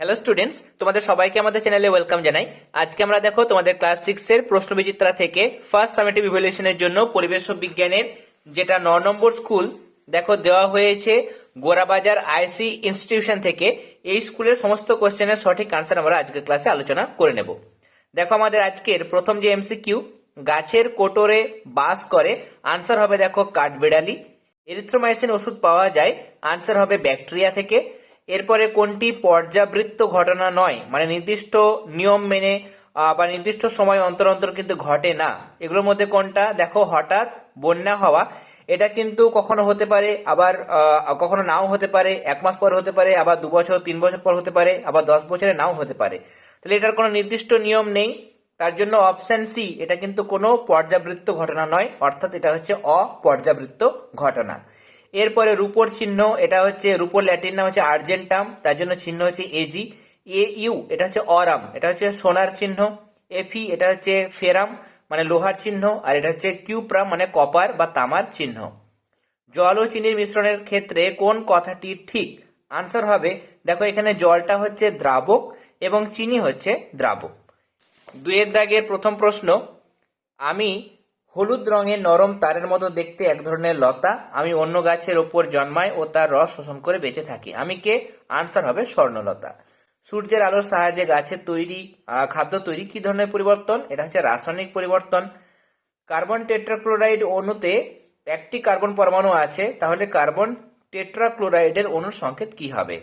Hello students তোমাদের সবাইকে আমাদের চ্যানেলে ওয়েলকাম জানাই। আজকে আমরা দেখো তোমাদের ক্লাস সিক্স এর প্রশ্ন বিচিত্রা থেকে ফার্স্ট সামেটিভ ইভ্যালুয়েশনের জন্য পরিবেশ বিজ্ঞানের যেটা ন নম্বর স্কুল দেখো দেওয়া হয়েছে গোরাবাজার আইসি ইনস্টিটিউশন থেকে। এই স্কুলের সমস্ত কোশ্চেনের সঠিক আনসার আমরা আজকের ক্লাসে আলোচনা করে নেব। দেখো আমাদের আজকের প্রথম যে এমসিকিউ গাছের কোটরে বাস করে আনসার হবে দেখো কাঠবিড়ালি। এরিথ্রোমাইসিন ওষুধ পাওয়া যায় আনসার হবে ব্যাকটেরিয়া থেকে। এরপরে কোনটি পর্যাবৃত্ত ঘটনা নয়? মানে নির্দিষ্ট নিয়ম মেনে বা নির্দিষ্ট সময় অন্তর অন্তর কিন্তু ঘটে না। এগুলোর মধ্যে কোনটা? দেখো, হঠাৎ বন্যা হওয়া। এটা কিন্তু কখনো হতে পারে, আবার কখনো নাও হতে পারে, এক মাস পর হতে পারে, আবার দু বছর, তিন বছর পর হতে পারে, আবার দশ বছরে নাও হতে পারে। তাহলে এটার কোনো নির্দিষ্ট নিয়ম নেই। তার জন্য অপশন সি, এটা কিন্তু কোনো পর্যাবৃত্ত ঘটনা নয়, অর্থাৎ এটা হচ্ছে অপর্যাবৃত্ত ঘটনা। এরপরে রূপোর চিহ্ন, এটা হচ্ছে রূপোর ল্যাটিন নাম হচ্ছে আর্জেন্টাম, তার জন্য চিহ্ন হচ্ছে এজি এ ইউ, এটা হচ্ছে অরাম, এটা হচ্ছে সোনার চিহ্ন। এফি এটা হচ্ছে ফেরাম মানে লোহার চিহ্ন, আর এটা হচ্ছে কিউপ্রাম মানে কপার বা তামার চিহ্ন। জল ও চিনির মিশ্রণের ক্ষেত্রে কোন কথাটি ঠিক? আনসার হবে, দেখো এখানে জলটা হচ্ছে দ্রাবক এবং চিনি হচ্ছে দ্রাবক। দুয়ের দাগের প্রথম প্রশ্ন, আমি হলুদ রঙের নরম তারের মতো দেখতে এক ধরনের লতা। আমি অন্য গাছের ওপর জন্মায় ও তার রস শোষণ করে বেঁচে থাকি। আমি কে? আনসার হবে স্বর্ণলতা। সূর্যের আলোর সাহায্যে গাছের তৈরি খাদ্য তৈরি কি ধরনের পরিবর্তন? এটা হচ্ছে রাসায়নিক পরিবর্তন। কার্বন টেট্রাক্লোরাইড অণুতে একটি কার্বন পরমাণু আছে, তাহলে কার্বন টেট্রাক্লোরাইডের অণুর সংকেত কি হবে?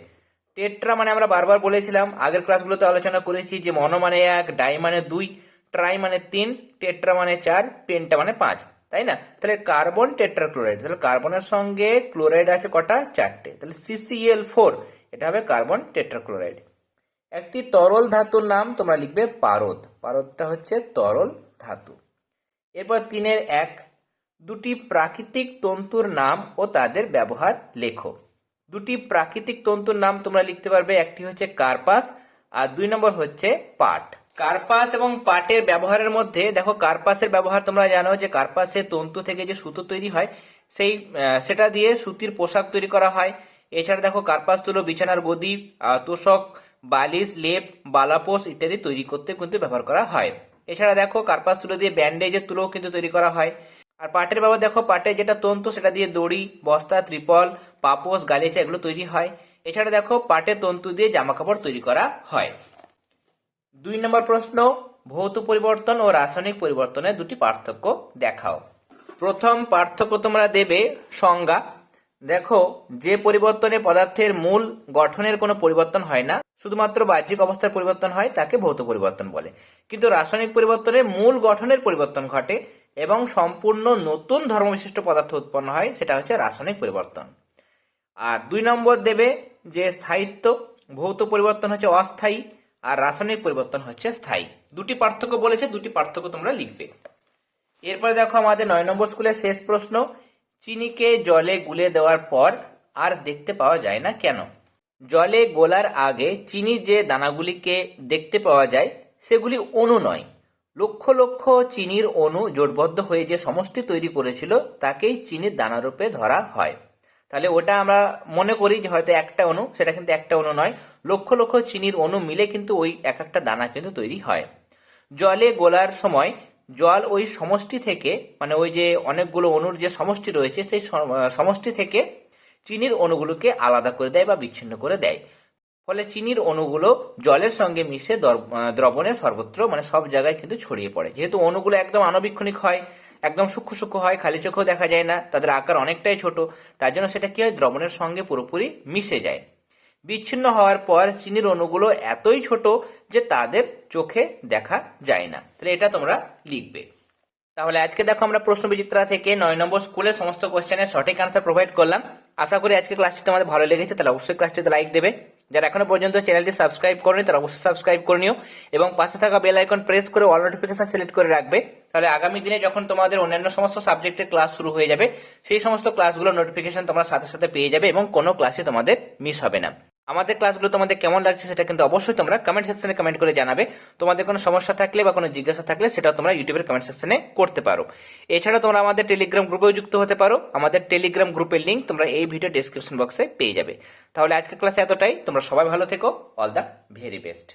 টেট্রা মানে আমরা বারবার বলেছিলাম, আগের ক্লাসগুলোতে আলোচনা করেছি যে মনো মানে এক ডাই মানে দুই। ট্রাই মানে তিন টেট্রা মানে চার পেন্টা মানে পাঁচ। তাই না? তাহলে কার্বন টেট্রাক্লোরাইড তাহলে কার্বনের সঙ্গে ক্লোরাইড আছে কটা? চারটে। তাহলে সিসিএল ফোর এটা হবে কার্বন টেট্রাক্লোরাইড একটি তরল ধাতুর নাম তোমরা লিখবে পারদ। পারদটা হচ্ছে তরল ধাতু। এরপর তিনের এক, দুটি প্রাকৃতিক তন্তুর নাম ও তাদের ব্যবহার লেখো। দুটি প্রাকৃতিক তন্তুর নাম তোমরা লিখতে পারবে, একটি হচ্ছে কার্পাস আর দুই নম্বর হচ্ছে পাট। কার্পাস এবং পাটের ব্যবহারের মধ্যে, দেখো কার্পাসের ব্যবহার তোমরা জানো যে কার্পাসের তন্তু থেকে যে সুতো তৈরি হয়, সেই সেটা দিয়ে সুতির পোশাক তৈরি করা হয়। এছাড়া দেখো কার্পাস তুলো, বিছানার গদি তোষক, বালিশ, লেপ বালাপোষ ইত্যাদি তৈরি করতে কিন্তু ব্যবহার করা হয়। এছাড়া দেখো কার্পাস তুলো দিয়ে ব্যান্ডেজের তুলো কিন্তু তৈরি করা হয়। আর পাটের ব্যবহার, দেখো পাটের যেটা তন্তু, সেটা দিয়ে দড়ি, বস্তা, ত্রিপল, পাপোশ, গালিচা এগুলো তৈরি হয়। এছাড়া দেখো পাটের তন্তু দিয়ে জামা কাপড় তৈরি করা হয়। দুই নম্বর প্রশ্ন, ভৌত পরিবর্তন ও রাসায়নিক পরিবর্তনের দুটি পার্থক্য দেখাও। প্রথম পার্থক্য তোমরা দেবে সংজ্ঞা। দেখো, যে পরিবর্তনে পদার্থের মূল গঠনের কোনো পরিবর্তন হয় না, শুধুমাত্র বাহ্যিক অবস্থার পরিবর্তন হয়, তাকে ভৌত পরিবর্তন বলে। কিন্তু রাসায়নিক পরিবর্তনে মূল গঠনের পরিবর্তন ঘটে এবং সম্পূর্ণ নতুন ধর্মবিশিষ্ট পদার্থ উৎপন্ন হয়, সেটা হচ্ছে রাসায়নিক পরিবর্তন। আর দুই নম্বর দেবে যে স্থায়িত্ব, ভৌত পরিবর্তন হচ্ছে অস্থায়ী আর রাসায়নিক পরিবর্তন হচ্ছে স্থায়ী। দুটি পার্থক্য বলেছে, দুটি পার্থক্য তোমরা লিখবে। এরপরে দেখো আমাদের নয় নম্বর স্কুলের শেষ প্রশ্ন, চিনিকে জলে গুলে দেওয়ার পর আর দেখতে পাওয়া যায় না কেন? জলে গোলার আগে চিনি যে দানাগুলিকে দেখতে পাওয়া যায়, সেগুলি অণু নয়। লক্ষ লক্ষ চিনির অণু জোটবদ্ধ হয়ে যে সমষ্টি তৈরি করেছিল, তাকেই চিনির দানারূপে ধরা হয়। তাহলে ওটা আমরা মনে করি যে হয়তো একটা অণু, সেটা কিন্তু একটা অণু নয়। লক্ষ লক্ষ চিনির অণু মিলে কিন্তু ওই এক একটা দানা কিন্তু তৈরি হয়। জলে গোলার সময় জল ওই সমষ্টি থেকে মানে ওই যে অনেকগুলো অণুর যে সমষ্টি রয়েছে, সেই সমষ্টি থেকে চিনির অণুগুলোকে আলাদা করে দেয় বা বিচ্ছিন্ন করে দেয়। ফলে চিনির অণুগুলো জলের সঙ্গে মিশে দর- দ্রবণে সর্বত্র মানে সব জায়গায় কিন্তু ছড়িয়ে পড়ে। যেহেতু অণুগুলো একদম আণবিক্ষণিক হয় একদম সূক্ষ্ম সূক্ষ্ম হয়, খালি চোখেও দেখা যায় না, তাদের আকার অনেকটাই ছোট, তার জন্য সেটা কি হয়, দ্রবণের সঙ্গে পুরোপুরি মিশে যায়। বিচ্ছিন্ন হওয়ার পর চিনির অণুগুলো এতই ছোট যে তাদের চোখে দেখা যায় না। তাহলে এটা তোমরা লিখবে। তাহলে আজকে দেখো আমরা প্রশ্ন বিচিত্রা থেকে নয় নম্বর স্কুলের সমস্ত কোশ্চেনের সঠিক আনসার প্রোভাইড করলাম। আশা করি আজকে ক্লাসটি তোমাদের ভালো লেগেছে, তাহলে অবশ্যই ক্লাসটিতে লাইক দেবে। যারা এখনও পর্যন্ত চ্যানেলটি সাবস্ক্রাইব করেনি, তারা অবশ্যই সাবস্ক্রাইব করে নিও এবং পাশে থাকা বেল আইকন প্রেস করে অল নোটিফিকেশন সিলেক্ট করে রাখবে। তাহলে আগামী দিনে যখন তোমাদের অন্যান্য সমস্ত সাবজেক্টের ক্লাস শুরু হয়ে যাবে, সেই সমস্ত ক্লাসগুলোর নোটিফিকেশন তোমরা সাথে সাথে পেয়ে যাবে এবং কোনো ক্লাসে তোমাদের মিস হবে না। আমাদের ক্লাসগুলো তোমাদের কেমন লাগছে সেটা কিন্তু অবশ্যই তোমরা কমেন্ট সেকশনে কমেন্ট করে জানাবে। তোমাদের কোনো সমস্যা থাকলে বা কোনো জিজ্ঞাসা থাকলে সেটা তোমরা ইউটিউবের কমেন্ট সেকশনে করতে পারো। এছাড়া তোমরা আমাদের টেলিগ্রাম গ্রুপেও যুক্ত হতে পারো। আমাদের টেলিগ্রাম গ্রুপের লিঙ্ক তোমরা এই ভিডিও ডিসক্রিপশন বক্সে পেয়ে যাবে। তাহলে আজকের ক্লাসে এতটাই। তোমরা সবাই ভালো থেকো। All the very best